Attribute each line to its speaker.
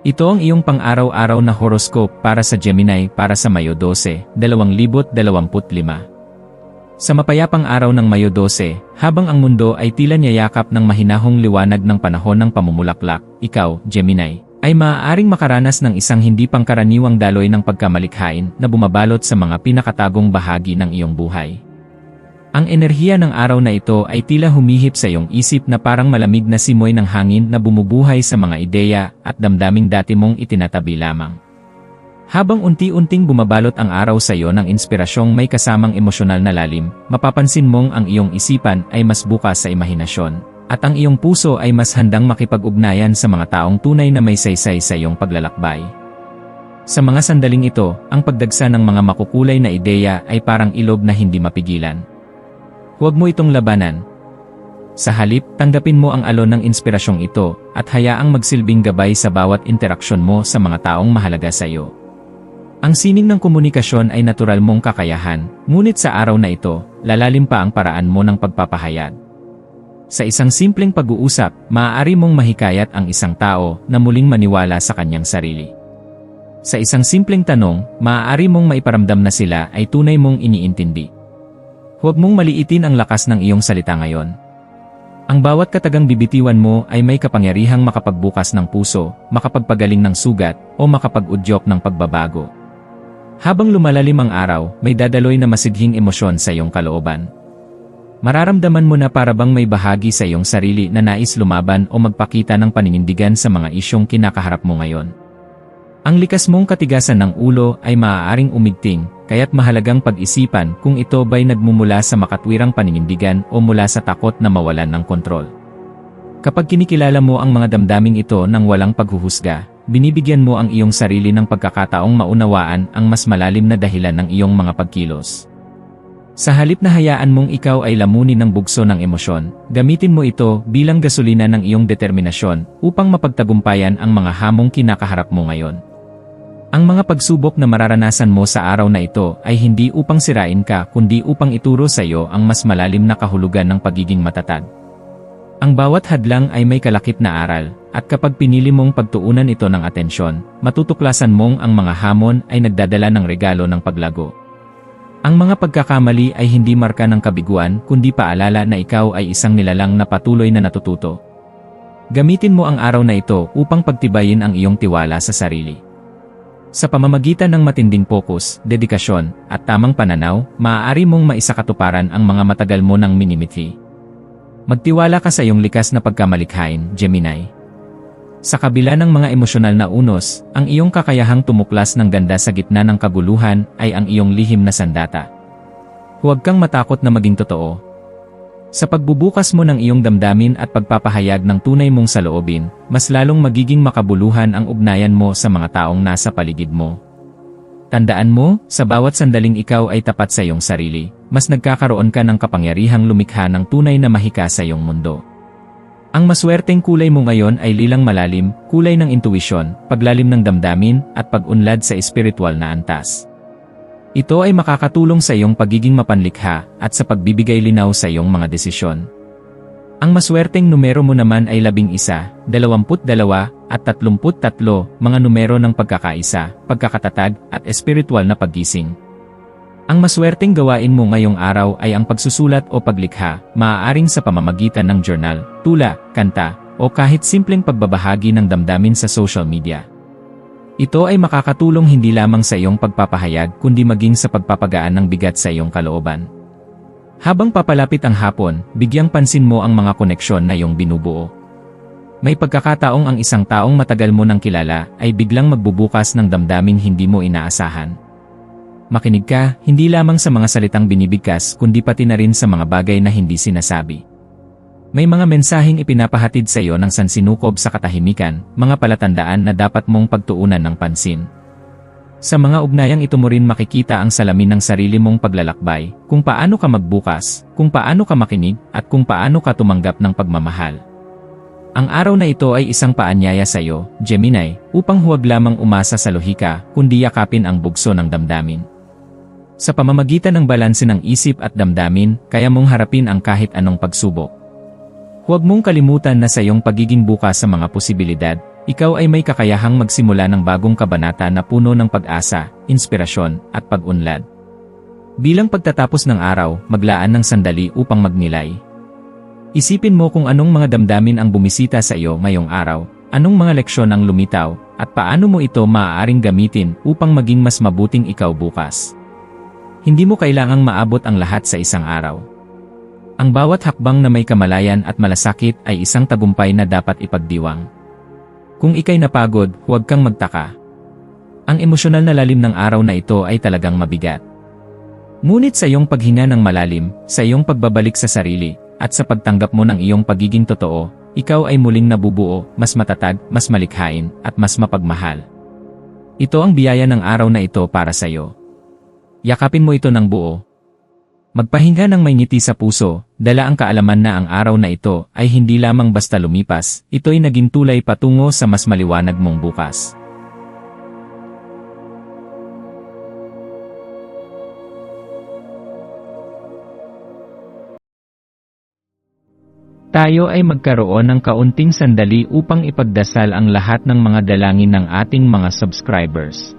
Speaker 1: Ito ang iyong pang-araw-araw na horoscope para sa Gemini para sa Mayo 12, 2025. Sa mapayapang araw ng Mayo 12, habang ang mundo ay tila niyayakap ng mahinahong liwanag ng panahon ng pamumulaklak, ikaw, Gemini, ay maaaring makaranas ng isang hindi pangkaraniwang daloy ng pagkamalikhain na bumabalot sa mga pinakatagong bahagi ng iyong buhay. Ang enerhiya ng araw na ito ay tila humihip sa iyong isip na parang malamig na simoy ng hangin na bumubuhay sa mga ideya at damdaming dati mong itinatabi lamang. Habang unti-unting bumabalot ang araw sa iyo ng inspirasyong may kasamang emosyonal na lalim, mapapansin mong ang iyong isipan ay mas bukas sa imahinasyon, at ang iyong puso ay mas handang makipag-ugnayan sa mga taong tunay na may saysay sa iyong paglalakbay. Sa mga sandaling ito, ang pagdagsa ng mga makukulay na ideya ay parang ilog na hindi mapigilan. Huwag mo itong labanan. Sa halip, tanggapin mo ang alon ng inspirasyong ito at hayaang magsilbing gabay sa bawat interaksyon mo sa mga taong mahalaga sa iyo. Ang sining ng komunikasyon ay natural mong kakayahan, ngunit sa araw na ito, lalalim pa ang paraan mo ng pagpapahayag. Sa isang simpleng pag-uusap, maaari mong mahikayat ang isang tao na muling maniwala sa kanyang sarili. Sa isang simpleng tanong, maaari mong maiparamdam na sila ay tunay mong iniintindi. Huwag mong maliitin ang lakas ng iyong salita ngayon. Ang bawat katagang bibitiwan mo ay may kapangyarihang makapagbukas ng puso, makapagpagaling ng sugat, o makapag-udyok ng pagbabago. Habang lumalalim ang araw, may dadaloy na masidhing emosyon sa iyong kalooban. Mararamdaman mo na para bang may bahagi sa iyong sarili na nais lumaban o magpakita ng paninindigan sa mga isyong kinakaharap mo ngayon. Ang likas mong katigasan ng ulo ay maaaring umigting, kaya't mahalagang pag-isipan kung ito ba'y nagmumula sa makatwirang paninindigan o mula sa takot na mawalan ng kontrol. Kapag kinikilala mo ang mga damdaming ito ng walang paghuhusga, binibigyan mo ang iyong sarili ng pagkakataong maunawaan ang mas malalim na dahilan ng iyong mga pagkilos. Sa halip na hayaan mong ikaw ay lamunin ng bugso ng emosyon, gamitin mo ito bilang gasolina ng iyong determinasyon upang mapagtagumpayan ang mga hamong kinakaharap mo ngayon. Ang mga pagsubok na mararanasan mo sa araw na ito ay hindi upang sirain ka kundi upang ituro sa iyo ang mas malalim na kahulugan ng pagiging matatag. Ang bawat hadlang ay may kalakip na aral, at kapag pinili mong pagtuunan ito ng atensyon, matutuklasan mong ang mga hamon ay nagdadala ng regalo ng paglago. Ang mga pagkakamali ay hindi marka ng kabiguan kundi paalala na ikaw ay isang nilalang na patuloy na natututo. Gamitin mo ang araw na ito upang pagtibayin ang iyong tiwala sa sarili. Sa pamamagitan ng matinding pokus, dedikasyon, at tamang pananaw, maaari mong maisakatuparan ang mga matagal mo ng minimithi. Magtiwala ka sa iyong likas na pagkamalikhain, Gemini. Sa kabila ng mga emosyonal na unos, ang iyong kakayahang tumuklas ng ganda sa gitna ng kaguluhan ay ang iyong lihim na sandata. Huwag kang matakot na maging totoo, sa pagbubukas mo ng iyong damdamin at pagpapahayag ng tunay mong saloobin, mas lalong magiging makabuluhan ang ugnayan mo sa mga taong nasa paligid mo. Tandaan mo, sa bawat sandaling ikaw ay tapat sa iyong sarili, mas nagkakaroon ka ng kapangyarihang lumikha ng tunay na mahika sa iyong mundo. Ang maswerteng kulay mo ngayon ay lilang malalim, kulay ng intuisyon, paglalim ng damdamin, at pag-unlad sa espiritual na antas. Ito ay makakatulong sa iyong pagiging mapanlikha at sa pagbibigay linaw sa iyong mga desisyon. Ang maswerteng numero mo naman ay 11, 22, at 33, mga numero ng pagkakaisa, pagkakatatag, at espiritual na paggising. Ang maswerteng gawain mo ngayong araw ay ang pagsusulat o paglikha, maaaring sa pamamagitan ng journal, tula, kanta, o kahit simpleng pagbabahagi ng damdamin sa social media. Ito ay makakatulong hindi lamang sa iyong pagpapahayag kundi maging sa pagpapagaan ng bigat sa iyong kalooban. Habang papalapit ang hapon, bigyang pansin mo ang mga koneksyon na iyong binubuo. May pagkakataong ang isang taong matagal mo nang kilala ay biglang magbubukas ng damdaming hindi mo inaasahan. Makinig ka, hindi lamang sa mga salitang binibigkas kundi pati na rin sa mga bagay na hindi sinasabi. May mga mensaheng ipinapahatid sa iyo ng sansinukob sa katahimikan, mga palatandaan na dapat mong pagtuunan ng pansin. Sa mga ugnayang ito mo rin makikita ang salamin ng sarili mong paglalakbay, kung paano ka magbukas, kung paano ka makinig, at kung paano ka tumanggap ng pagmamahal. Ang araw na ito ay isang paanyaya sa iyo, Gemini, upang huwag lamang umasa sa lohika, kundi yakapin ang bugso ng damdamin. Sa pamamagitan ng balanse ng isip at damdamin, kaya mong harapin ang kahit anong pagsubok. Huwag mong kalimutan na sa iyong pagiging bukas sa mga posibilidad, ikaw ay may kakayahang magsimula ng bagong kabanata na puno ng pag-asa, inspirasyon, at pag-unlad. Bilang pagtatapos ng araw, maglaan ng sandali upang magnilay. Isipin mo kung anong mga damdamin ang bumisita sa iyo ngayong araw, anong mga leksyon ang lumitaw, at paano mo ito maaaring gamitin upang maging mas mabuting ikaw bukas. Hindi mo kailangang maabot ang lahat sa isang araw. Ang bawat hakbang na may kamalayan at malasakit ay isang tagumpay na dapat ipagdiwang. Kung ikay napagod, huwag kang magtaka. Ang emosyonal na lalim ng araw na ito ay talagang mabigat. Ngunit sa iyong paghinga ng malalim, sa iyong pagbabalik sa sarili, at sa pagtanggap mo ng iyong pagiging totoo, ikaw ay muling nabubuo, mas matatag, mas malikhain, at mas mapagmahal. Ito ang biyaya ng araw na ito para sa iyo. Yakapin mo ito ng buo, Magpahinga ng may ngiti sa puso, dala ang kaalaman na ang araw na ito ay hindi lamang basta lumipas, ito'y naging tulay patungo sa mas maliwanag mong bukas. Tayo ay magkaroon ng kaunting sandali upang ipagdasal ang lahat ng mga dalangin ng ating mga subscribers